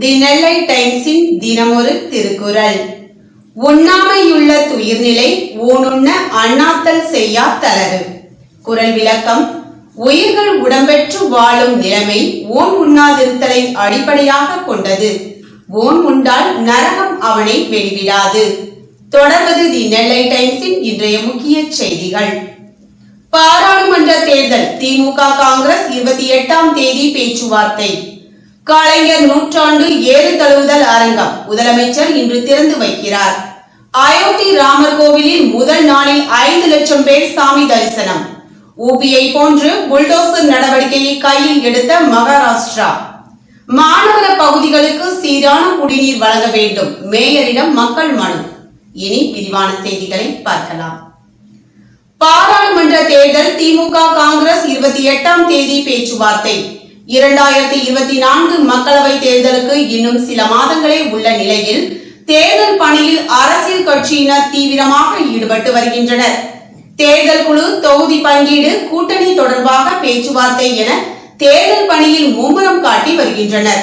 தி நெல்லை டைம்ஸின் தினமொரு திருக்குறள். உண்ணாமையுள்ள துயிர்நிலை ஊனுண்ண அண்ணாத்தல் செய்யா தளரு குறள் விளக்கம் உயிர்கள் உடம்பெற்று வாழும் நிலைமை ஓன் உண்ணாதிருத்தலை அடிப்படையாக கொண்டது. ஓன் உண்டால் நரகம் அவனை வெளிவிடாது தொடர்வது தி நெல்லை டைம்ஸின் இன்றைய முக்கிய செய்திகள். பாராளுமன்ற தேர்தல் திமுக காங்கிரஸ் இருபத்தி எட்டாம் தேதி பேச்சுவார்த்தை. கலைஞர் நூற்றாண்டு ஏறு தழுவுதல் அரங்கம் முதலமைச்சர் இன்று திறந்து வைக்கிறார். அயோத்தி ராமர் கோவிலில் முதல் நாளில் ஐந்து லட்சம் பேர் சாமி தரிசனம். ஊபியை போன்று புல்டோசர் நடவடிக்கையை கையில் எடுத்த மகாராஷ்டிரா. மாநகர பகுதிகளுக்கு சீரான குடிநீர் வழங்க வேண்டும் மேயரிடம் மக்கள் மனு. இனி விரிவான செய்திகளை பார்க்கலாம். பாராளுமன்ற தேர்தல் திமுக காங்கிரஸ் இருபத்தி எட்டாம் தேதி பேச்சுவார்த்தை. இரண்டாயிரத்தி இருபத்தி நான்கு மக்களவை தேர்தலுக்கு இன்னும் சில மாதங்களே உள்ள நிலையில் தேர்தல் பணியில் அரசியல் கட்சியினர் தீவிரமாக ஈடுபட்டு வருகின்றனர். தேர்தல் குழு தொகுதி பங்கீடு கூட்டணி தொடர்பாக பேச்சுவார்த்தை என தேர்தல் பணியில் மும்முரம் காட்டி வருகின்றனர்.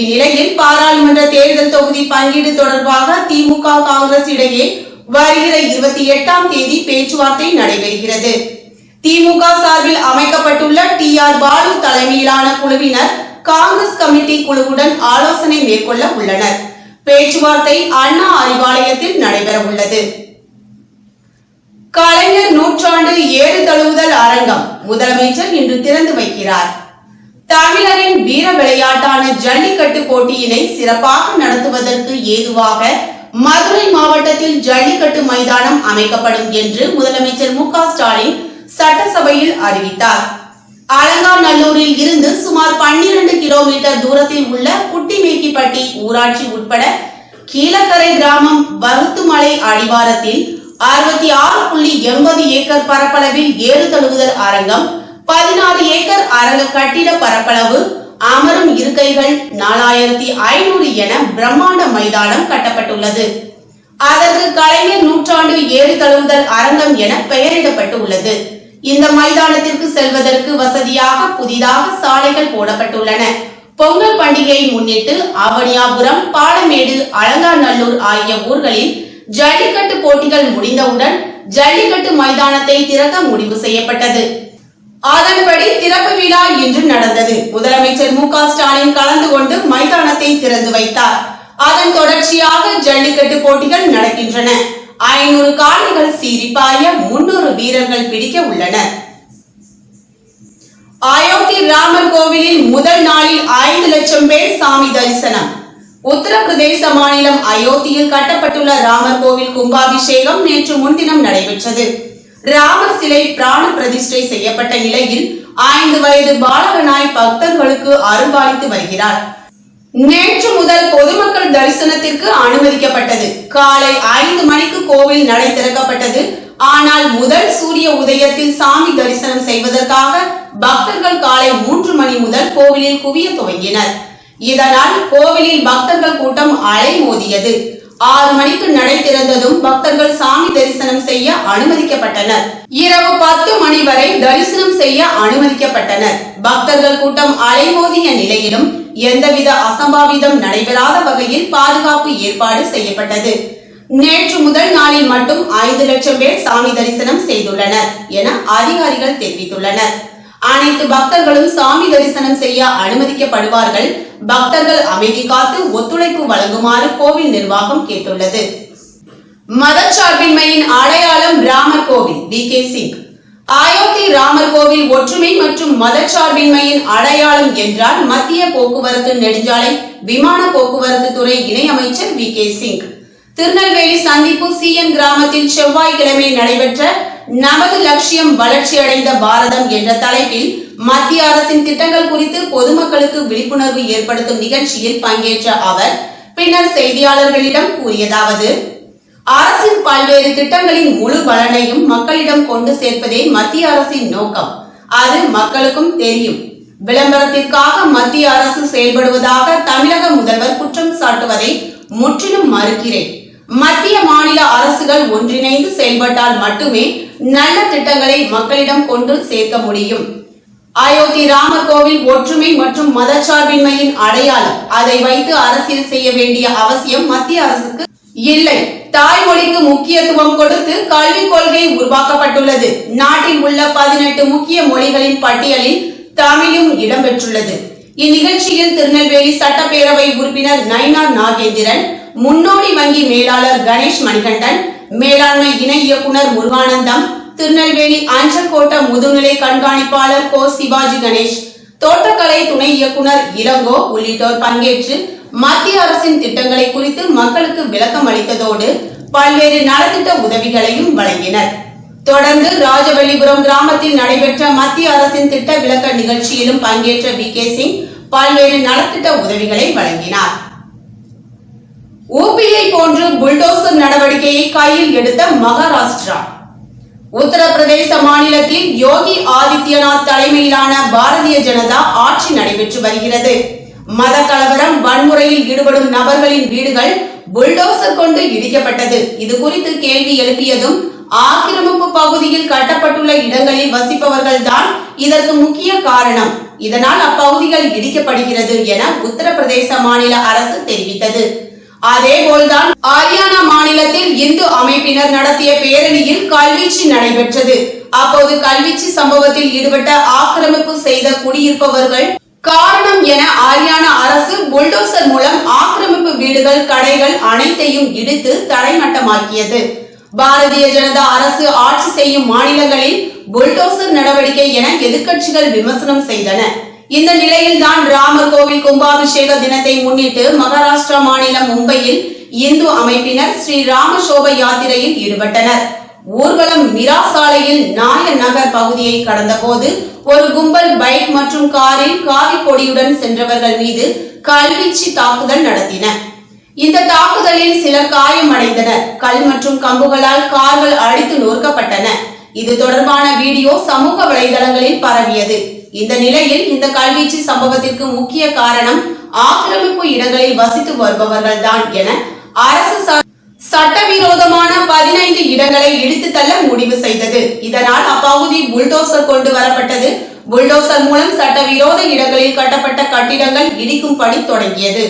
இந்நிலையில் பாராளுமன்ற தேர்தல் தொகுதி பங்கீடு தொடர்பாக திமுக காங்கிரஸ் இடையே வருகிற இருபத்தி எட்டாம் தேதி பேச்சுவார்த்தை நடைபெறுகிறது. திமுக சார்பில் அமைக்கப்பட்டுள்ள டி ஆர் பாலு தலைமையிலான குழுவினர் காங்கிரஸ் கமிட்டி குழுவுடன் ஆலோசனை மேற்கொள்ள உள்ளனர். பேச்சுவார்த்தை அண்ணா அறிவாலயத்தில் நடைபெற உள்ளது கலைஞர் நூற்றாண்டு ஏறு தழுவுதல் அரங்கம் முதலமைச்சர் இன்று திறந்து வைக்கிறார். தமிழரின் வீர விளையாட்டான ஜல்லிக்கட்டு போட்டியினை சிறப்பாக நடத்துவதற்கு ஏதுவாக மதுரை மாவட்டத்தில் ஜல்லிக்கட்டு மைதானம் அமைக்கப்படும் என்று முதலமைச்சர் மு ஸ்டாலின் சட்டசபையில் அறிவித்தார். அலங்காநல்லூரில் இருந்து சுமார் பன்னிரண்டு கிலோமீட்டர் தூரத்தில் உள்ள குட்டிமேக்கிப்பட்டி ஊராட்சி உட்பட கீழக்கரை கிராமம் வகுத்துமலை அடிவாரத்தில் அறுபத்தி ஆறு புள்ளி எண்பது ஏக்கர் பரப்பளவில் ஏறு தழுவுதல் அரங்கம் பதினாறு ஏக்கர் அரங்க கட்டிட பரப்பளவு அமரும் இருக்கைகள் நாலாயிரத்தி ஐநூறு என பிரம்மாண்ட மைதானம் கட்டப்பட்டுள்ளது. அதற்கு கலைஞர் நூற்றாண்டு ஏறு தழுவுதல் அரங்கம் என பெயரிடப்பட்டு உள்ளது இந்த மைதானத்திற்கு செல்வதற்கு வசதியாக புதிதாக சாலைகள் போடப்பட்டுள்ளன. பொங்கல் பண்டிகையை முன்னிட்டு அவனியாபுரம் பாலமேடு அலங்காநல்லூர் ஆகிய ஊர்களில் ஜல்லிக்கட்டு போட்டிகள் முடிந்தவுடன் ஜல்லிக்கட்டு மைதானத்தை திறக்க முடிவு செய்யப்பட்டது. அதன்படி திறப்பு விழா இன்று நடந்தது. முதலமைச்சர் மு ஸ்டாலின் கலந்து கொண்டு மைதானத்தை திறந்து வைத்தார். அதன் தொடர்ச்சியாக ஜல்லிக்கட்டு போட்டிகள் நடக்கின்றன. ஐநூறு காளைகள் சீரிப்பாய முன்னூறு வீரர்கள் பிடிக்க உள்ளனர். அயோத்தி ராமர் கோவிலில் முதல் நாளில் ஐந்து லட்சம் பேர் சாமி தரிசனம். உத்தரப்பிரதேச மாநிலம் அயோத்தியில் கட்டப்பட்டுள்ள ராமர் கோவில் கும்பாபிஷேகம் நேற்று முன்தினம் நடைபெற்றது. ராமர் சிலை பிராண பிரதிஷ்டை செய்யப்பட்ட நிலையில் ஐந்து வயது பாலகனாய் பக்தர்களுக்கு அருள்பாலித்து வருகிறார். நேற்று முதல் பொதுமக்கள் தரிசனத்திற்கு அனுமதிக்கப்பட்டது. காலை ஐந்து மணிக்கு கோவில் நடை திறக்கப்பட்டது. ஆனால் முதல் சூரிய உதயத்தில் சாமி தரிசனம் செய்வதற்காக பக்தர்கள் காலை மூன்று மணி முதல் கோவிலில் குவிய துவங்கினர். இதனால் கோவிலில் பக்தர்கள் கூட்டம் அலைமோதியது. ஆறு மணிக்கு நடை திறந்ததும் பக்தர்கள் சாமி தரிசனம் செய்ய அனுமதிக்கப்பட்டனர். இரவு பத்து மணி வரை தரிசனம் செய்ய அனுமதிக்கப்பட்டனர். பக்தர்கள் கூட்டம் அலைமோதிய நிலையிலும் எந்தவித அசம்பாவிதம் நடைபெறாத வகையில் பாதுகாப்பு ஏற்பாடு செய்யப்பட்டது. நேற்று முதல் நாளில் மட்டும் ஐந்து லட்சம் பேர் சாமி தரிசனம் செய்துள்ளனர் என அதிகாரிகள் தெரிவித்துள்ளனர். அனைத்து பக்தர்களும் சாமி தரிசனம் செய்ய அனுமதிக்கப்படுவார்கள். பக்தர்கள் அமைதி காத்து ஒத்துழைப்பு வழங்குமாறு கோவில் நிர்வாகம் கேட்டுள்ளது. மதச்சார்பின்மையின் அடையாளம் ராமர் கோவில் வி. கே. சிங். அயோத்தி ராமர் கோவில் ஒற்றுமை மற்றும் மதச்சார்பின்மையின் அடையாளம் என்றால் மத்திய போக்குவரத்து நெடுஞ்சாலை விமான போக்குவரத்து துறை இணையமைச்சர் வி. கே. சிங். திருநெல்வேலி சந்திப்பு சிஎன் கிராமத்தில் செவ்வாய்க்கிழமை நடைபெற்ற நமது லட்சியம் வளர்ச்சியடைந்த பாரதம் என்ற தலைப்பில் மத்திய அரசின் திட்டங்கள் குறித்து பொதுமக்களுக்கு விழிப்புணர்வு ஏற்படுத்தும் நிகழ்ச்சியில் பங்கேற்ற அவர் பின்னர் செய்தியாளர்களிடம் கூறியதாவது அரசின் பல்வேறு திட்டங்களின் முழு பலனையும் மக்களிடம் கொண்டு சேர்ப்பதே மத்திய அரசின் நோக்கம். அது மக்களுக்கும் தெரியும். விளம்பரத்திற்காக மத்திய அரசு செயல்படுவதாக தமிழக முதல்வர் குற்றம் சாட்டுவதை முற்றிலும் மறுக்கிறேன். மத்திய மாநில அரசுகள் ஒன்றிணைந்து செயல்பட்டால் மட்டுமே நல்ல திட்டங்களை மக்களிடம் கொண்டு சேர்க்க முடியும். அயோத்தி ராமர் கோவில் ஒற்றுமை மற்றும் மதச்சார்பின்மையின் அடையாளம். அதை வைத்து அரசியல் செய்ய வேண்டிய அவசியம் மத்திய அரசுக்கு இல்லை. தாய்மொழிக்கு முக்கியத்துவம் கொடுத்து கல்விக் கொள்கை உருவாக்கப்பட்டுள்ளது. நாட்டில் உள்ள பதினெட்டு முக்கிய மொழிகளின் பட்டியலில் தமிழும் இடம்பெற்றுள்ளது. இந்நிகழ்ச்சியில் திருநெல்வேலி சட்டப்பேரவை உறுப்பினர் நயனா நாகேந்திரன் முன்னோடி வங்கி மேலாளர் கணேஷ் மணிகண்டன் மேலாண்மை இணை இயக்குனர் முருகானந்தம் திருநெல்வேலி அஞ்சக்கோட்ட முதுநிலை கண்காணிப்பாளர் கோ சிவாஜி கணேஷ் தோட்டக்கலை துணை இயக்குனர் இளங்கோ உள்ளிட்டோர் பங்கேற்று மத்திய அரசின் திட்டங்களை குறித்து மக்களுக்கு விளக்கம் அளித்ததோடு பல்வேறு நலத்திட்ட உதவிகளையும் வழங்கினர். தொடர்ந்து ராஜவல்லிபுரம் கிராமத்தில் நடைபெற்ற மத்திய அரசின் திட்ட விளக்க நிகழ்ச்சியிலும் பங்கேற்ற வி கே சிங் பல்வேறு நலத்திட்ட உதவிகளை வழங்கினார். ஊபியை போன்று புல்டோசர் நடவடிக்கையை கையில் எடுத்த மகாராஷ்டிரா. உத்தரப்பிரதேச மாநிலத்தில் யோகி ஆதித்யநாத் தலைமையிலான பாரதிய ஜனதா ஆட்சி நடைபெற்று வருகிறது. மத கலவரம் வன்முறையில் ஈடுபடும் நபர்களின் வீடுகள் புல்டோசர் கொண்டு இடிக்கப்பட்டது. இது குறித்து கேள்வி எழுப்பியதும் ஆக்கிரமிப்பு பகுதியில் கட்டப்பட்டுள்ள இடங்களில் வசிப்பவர்கள் தான் இதற்கு முக்கிய காரணம். இதனால் அப்பகுதிகள் இடிக்கப்படுகிறது என உத்தரப்பிரதேச மாநில அரசு தெரிவித்தது. அதே போல்தான் ஹரியானா மாநிலத்தில் இந்து அமைப்பினர் நடத்திய பேரணியில் கல்வீச்சு நடைபெற்றது. அப்போது கல்வீச்சு சம்பவத்தில் ஈடுபட்ட ஆக்கிரமிப்பு செய்த குடியிருப்பவர்கள் காரணம் என ஹரியானா அரசு புல்டோசர் மூலம் ஆக்கிரமிப்பு வீடுகள் கடைகள் அனைத்தையும் இடித்து தரைமட்டமாக்கியது பாரதிய ஜனதா அரசு ஆட்சி செய்யும் மாநிலங்களில் புல்டோசர் நடவடிக்கை என எதிர்க்கட்சிகள் விமர்சனம் செய்தன. இந்த நிலையில்தான் ராமர் கோவில் கும்பாபிஷேக தினத்தை முன்னிட்டு மகாராஷ்டிரா மாநிலம் மும்பையில் இந்து அமைப்பினர் ஸ்ரீ ராம சோப யாத்திரையில் ஈடுபட்டனர். ஊர்வலம் மிரா சாலையில் நாயர் நகர் பகுதியை கடந்தபோது ஒரு கும்பல் பைக் மற்றும் காரில் காவி கொடியுடன் சென்றவர்கள் மீது கல்வீச்சு தாக்குதல் நடத்தின. இந்த தாக்குதலில் சிலர் காயமடைந்தனர். கல் மற்றும் கம்புகளால் கார்கள் அழித்து நொறுக்கப்பட்டன. இது தொடர்பான வீடியோ சமூக வலைதளங்களில் பரவியது. இந்த நிலையில் இந்த கல்வீச்சு சம்பவத்திற்கு முக்கிய காரணம் ஆக்கிரமிப்பு இடங்களில் வசித்து வருபவர்கள் தான் என அரசு சட்டவிரோதமான பதினைந்து இடங்களை இடித்து தள்ள முடிவு செய்தது. இதனால் அப்பகுதி புல்டோசர் கொண்டு வரப்பட்டது. புல்டோசர் மூலம் சட்டவிரோத இடங்களில் கட்டப்பட்ட கட்டிடங்கள் இடிக்கும் பணி தொடங்கியது.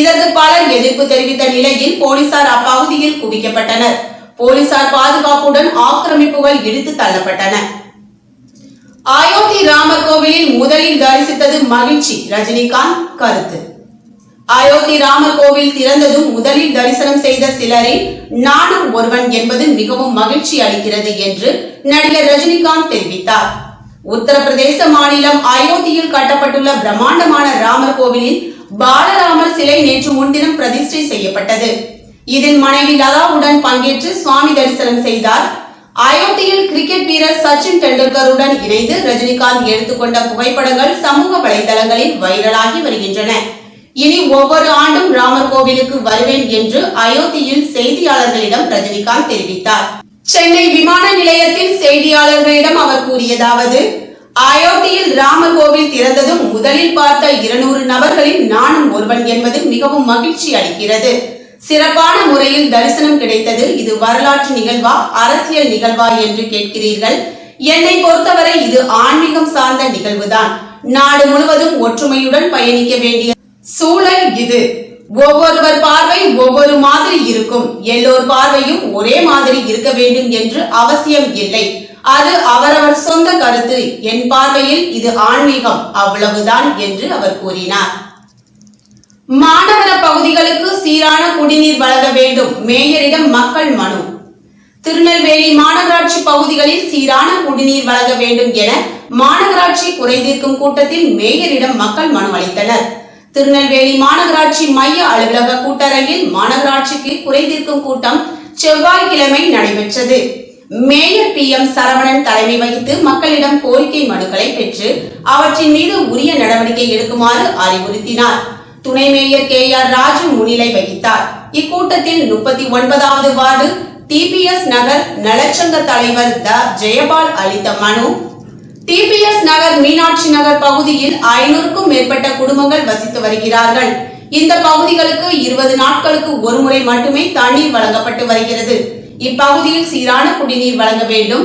இதற்கு பலர் எதிர்ப்பு தெரிவித்த நிலையில் போலீசார் அப்பகுதியில் குவிக்கப்பட்டனர். போலீசார் பாதுகாப்புடன் ஆக்கிரமிப்புகள் இடித்து தள்ளப்பட்டன. அயோத்தி ராமர் கோவிலில் முதலில் தரிசித்தது மகிழ்ச்சி. ரஜினிகாந்த் கருத்து. அயோத்தி ராமர் கோவில் திறந்ததும் முதலில் தரிசனம் செய்த சிலரில் நானும் ஒருவன் என்பது மிகவும் மகிழ்ச்சி அளிக்கிறது என்று நடிகர் ரஜினிகாந்த் தெரிவித்தார். உத்தரப்பிரதேச மாநிலம் அயோத்தியில் கட்டப்பட்டுள்ள பிரம்மாண்டமான ராமர் கோவிலில் பாலராமர் சிலை நேற்று முன்தினம் பிரதிஷ்டை செய்யப்பட்டது. இதில் மனைவி லதாவுடன் பங்கேற்று சுவாமி தரிசனம் செய்தார் அயோத்தியில் கிரிக்கெட் வீரர் சச்சின் டெண்டுல்கருடன் இணைந்து ரஜினிகாந்த் எடுத்துக்கொண்ட புகைப்படங்கள் சமூக வலைதளங்களில் வைரலாகி வருகின்றன. இனி ஒவ்வொரு ஆண்டும் ராமர் கோவிலுக்கு வருவேன் என்று அயோத்தியில் செய்தியாளர்களிடம் ரஜினிகாந்த் தெரிவித்தார். சென்னை விமான நிலையத்தில் செய்தியாளர்களிடம் அவர் கூறியதாவது அயோத்தியில் ராமர் கோவில் திறந்ததும் முதலில் பார்த்த இருநூறு நபர்களில் நானும் ஒருவன் என்பது மிகவும் மகிழ்ச்சி அளிக்கிறது. சிறப்பான முறையில் தரிசனம் கிடைத்தது இது வரலாற்று நிகழ்வா அரசியல் நிகழ்வா என்று கேட்கிறீர்கள். என்னை பொறுத்தவரை இது ஆன்மீகம் சார்ந்த நிகழ்வுதான். நாடு முழுவதும் ஒற்றுமையுடன் பயணிக்க வேண்டிய சூழல் இது. ஒவ்வொருவர் பார்வை ஒவ்வொரு மாதிரி இருக்கும். எல்லோர் பார்வையும் ஒரே மாதிரி இருக்க வேண்டும் என்று அவசியம் இல்லை. அது அவரவர் சொந்த கருத்து. என் பார்வையில் இது ஆன்மீகம். அவ்வளவுதான் என்று அவர் கூறினார். மாநகர பகுதிகளுக்கு சீரான குடிநீர் வழங்க வேண்டும். மேயரிடம் மக்கள் மனு. திருநெல்வேலி மாநகராட்சி பகுதிகளில் சீரான குடிநீர் வழங்க வேண்டும் என மாநகராட்சி குறைந்திருக்கும் கூட்டத்தில் மேயரிடம் மக்கள் மனு அளித்தனர். திருநெல்வேலி மாநகராட்சி மைய அலுவலக கூட்டரங்கில் மாநகராட்சிக்கு குறைதீர்க்கும் கூட்டம் செவ்வாய்க்கிழமை நடைபெற்றது. மேயர் பி எம் சரவணன் தலைமை வகித்து மக்களிடம் கோரிக்கை மனுக்களை பெற்று அவற்றின் மீது உரிய நடவடிக்கை எடுக்குமாறு அறிவுறுத்தினார். துணை மேயர் கே ஆர் ராஜு முன்னிலை வகித்தார். இக்கூட்டத்தில் முப்பத்தி ஒன்பதாவது வார்டு டிபிஎஸ் நகர் நலச்சங்க தலைவர் த. ஜெயபால் அளித்த மனு. டிபிஎஸ் நகர் மீனாட்சி நகர் பகுதியில் ஐநூறுக்கும் மேற்பட்ட குடும்பங்கள் வசித்து வருகிறார்கள். இந்த பகுதிகளுக்கு இருபது நாட்களுக்கு ஒருமுறை மட்டுமே தண்ணீர் வழங்கப்பட்டு வருகிறது. இப்பகுதியில் சீரான குடிநீர் வழங்க வேண்டும்.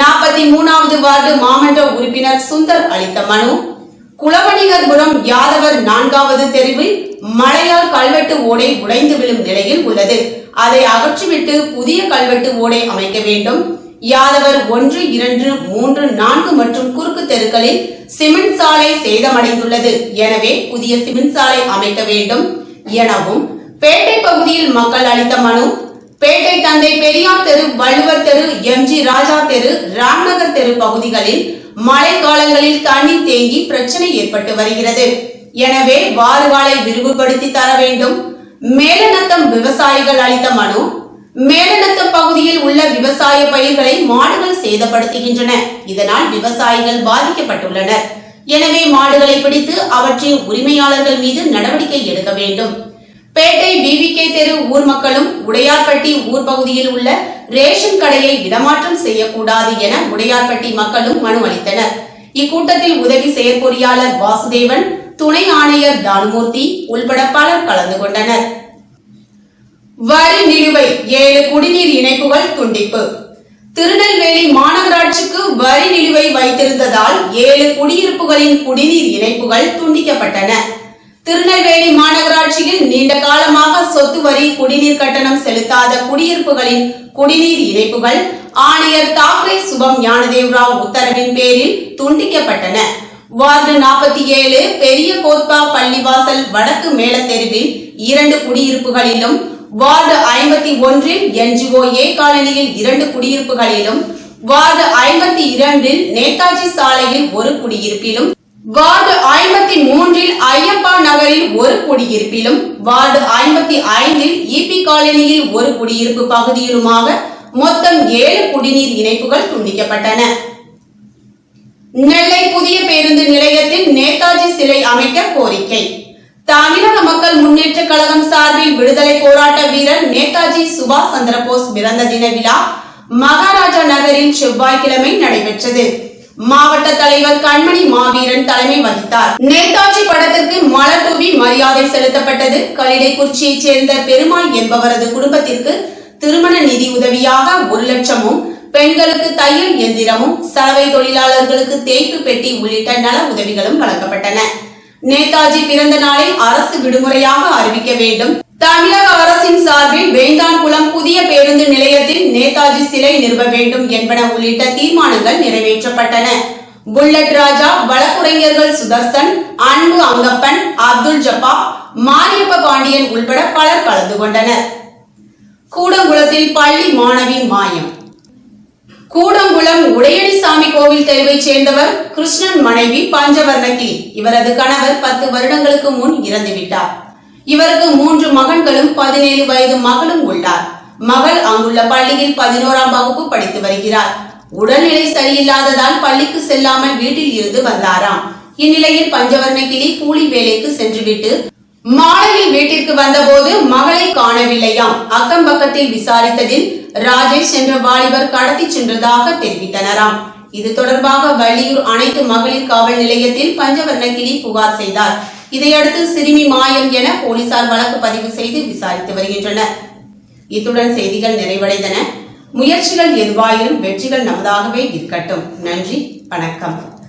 நாற்பத்தி மூணாவது வார்டு மாமன்ற உறுப்பினர் சுந்தர் அளித்த மனு. குளவணிகர்புரம் யாதவர் நான்காவது தெருவில் மழையால் கல்வெட்டு ஓடை உடைந்து விழும் நிலையில் உள்ளது. அதை அகற்றிவிட்டு புதிய கல்வெட்டு ஓடை அமைக்க வேண்டும். யாதவர் ஒன்று இரண்டு மூன்று நான்கு மற்றும் குறுக்கு தெருக்களில் சிமெண்ட் சாலை சேதமடைந்துள்ளது. எனவே புதிய சிமெண்ட் சாலை அமைக்க வேண்டும் எனவும் பேட்டை பகுதியில் மக்கள் அளித்த மனு பேட்டை தந்தை பெரியார் தெரு வள்ளுவர் தெரு எம்ஜி ராஜா தெரு ராம்நகர் தெரு பகுதிகளில் மழை காலங்களில் தண்ணீர் தேங்கி பிரச்சனை ஏற்பட்டு வருகிறது. எனவே வாறுகாலை விரிவுபடுத்தி தர வேண்டும். மேலநத்தம் விவசாயிகள் அளித்த மனு. மேலநத்தம் பகுதியில் உள்ள விவசாய பயிர்களை மாடுகள் சேதப்படுத்துகின்றன. இதனால் விவசாயிகள் பாதிக்கப்பட்டுள்ளனர். எனவே மாடுகளை பிடித்து அவற்றின் உரிமையாளர்கள் மீது நடவடிக்கை எடுக்க வேண்டும். பேட்டை பிவிகே தெரு ஊர் மக்களும் உடையார்பட்டி ஊர் பகுதியில் உள்ள ரேஷன் கடையை இடமாற்றம் செய்யக்கூடாது என உடையார்பட்டி மக்களும் மனு அளித்தனர். இக்கூட்டத்தில் உதவி செயற்பொறியாளர் வாசுதேவன் துணை ஆணையர் தானுமூர்த்தி உள்பட பலர் கலந்து கொண்டனர். வரி நிலுவை ஏழு குடிநீர் இணைப்புகள் துண்டிப்பு. திருநெல்வேலி மாநகராட்சிக்கு வரி நிலுவை வைத்திருந்ததால் ஏழு குடியிருப்புகளின் குடிநீர் இணைப்புகள் துண்டிக்கப்பட்டன. திருநெல்வேலி மாநகராட்சியில் நீண்ட காலமாக சொத்து வரி குடிநீர் கட்டணம் செலுத்தாத குடியிருப்புகளின் குடிநீர் இணைப்புகள் ஆணையர் தாக்கரே சுபம் ஞானதேவ் ராவ் உத்தரவின் பேரில் துண்டிக்கப்பட்டன. வார்டு நாற்பத்தி ஏழு பெரிய கோத்பா பள்ளிவாசல் வடக்கு மேலத்தெருவில் இரண்டு குடியிருப்புகளிலும் வார்டு ஐம்பத்தி ஒன்றில் என்ஜிஓ ஏ காலனியில் இரண்டு குடியிருப்புகளிலும் வார்டு ஐம்பத்தி இரண்டில் நேதாஜி சாலையில் ஒரு குடியிருப்பிலும் வார்டு ஐம்பத்தி மூன்றில் ஐயப்பா நகரில் ஒரு குடியிருப்பிலும் வார்டு ஐம்பத்தி ஐந்தில் இபி காலனியில் ஒரு குடியிருப்பு பகுதியிலுமாக மொத்தம் ஏழு குடிநீர் இணைப்புகள் துண்டிக்கப்பட்டன. நெல்லை புதிய பேருந்து நிலையத்தில் நேதாஜி சிலை அமைக்க கோரிக்கை. தமிழக மக்கள் முன்னேற்ற கழகம் சார்பில் விடுதலை போராட்ட வீரர் நேதாஜி சுபாஷ் சந்திரபோஸ் பிறந்த தின விழா மகாராஜா நகரில் செவ்வாய்க்கிழமை நடைபெற்றது. மாவட்ட தலைவர் கண்மணி மாவீரன் தலைமை வகித்தார். நேதாஜி படத்திற்கு மலர் தூவி மரியாதை செலுத்தப்பட்டது. கலிடைக்குறிச்சியைச் சேர்ந்த பெருமாள் என்பவரது குடும்பத்திற்கு திருமண நிதி உதவியாக ஒரு லட்சமும் பெண்களுக்கு தையல் எந்திரமும் சலவை தொழிலாளர்களுக்கு தேய்ப்பு பெட்டி உள்ளிட்ட நல உதவிகளும் வழங்கப்பட்டன. நேதாஜி பிறந்த நாளை அரசு விடுமுறையாக அறிவிக்க வேண்டும். தமிழக அரசின் சார்பில் வேந்தான்குளம் புதிய பேருந்து நிலையத்தில் நேதாஜி சிலை நிறுவ வேண்டும் என்பன உள்ளிட்ட தீர்மானங்கள் நிறைவேற்றப்பட்டன. புல்லட் ராஜா வழக்குரைஞர்கள் சுதர்சன் அன்பு அங்கப்பன் அப்துல் ஜப்பா மாரியப்ப பாண்டியன் உள்பட பலர் கலந்து கொண்டனர். கூடங்குளத்தில் பள்ளி மாணவி மாயம். கூடங்குளம் உடையடிசாமி கோவில் தெருவைச் சேர்ந்தவர் கிருஷ்ணன் மனைவி பஞ்சவர்ணகிரி. இவரது கணவர் பத்து வருடங்களுக்கு முன் இறந்துவிட்டார். இவருக்கு மூன்று மகன்களும் பதினேழு வயது மகளும் உள்ளார். மகள் அங்குள்ள பள்ளியில் பதினோராம் வகுப்பு படித்து வருகிறார். உடல்நிலை சரியில்லாததால் பள்ளிக்கு செல்லாமல் வீட்டில் இருந்து வந்தாராம். இந்நிலையில் பஞ்சவர்ணகிரி கூலி வேலைக்கு சென்றுவிட்டு மாலையில் வீட்டிற்கு வந்தபோது மகளை காணவில்லையாம். அக்கம் பக்கத்தில் விசாரித்ததில் ராஜேஷ் என்ற வாலிபர் கடத்தி சென்றதாக தெரிவித்தனராம். இது தொடர்பாக வள்ளியூர் அனைத்து மகளிர் காவல் நிலையத்தில் பஞ்சவர்ணகிரி புகார் செய்தார். இதையடுத்து சிறுமி மாயம் என போலீசார் வழக்கு பதிவு செய்து விசாரித்து வருகின்றனர். இத்துடன் செய்திகள் நிறைவடைந்தன. முயற்சிகள் எதுவாயினும் வெற்றிகள் நமதாகவே இருக்கட்டும். நன்றி வணக்கம்.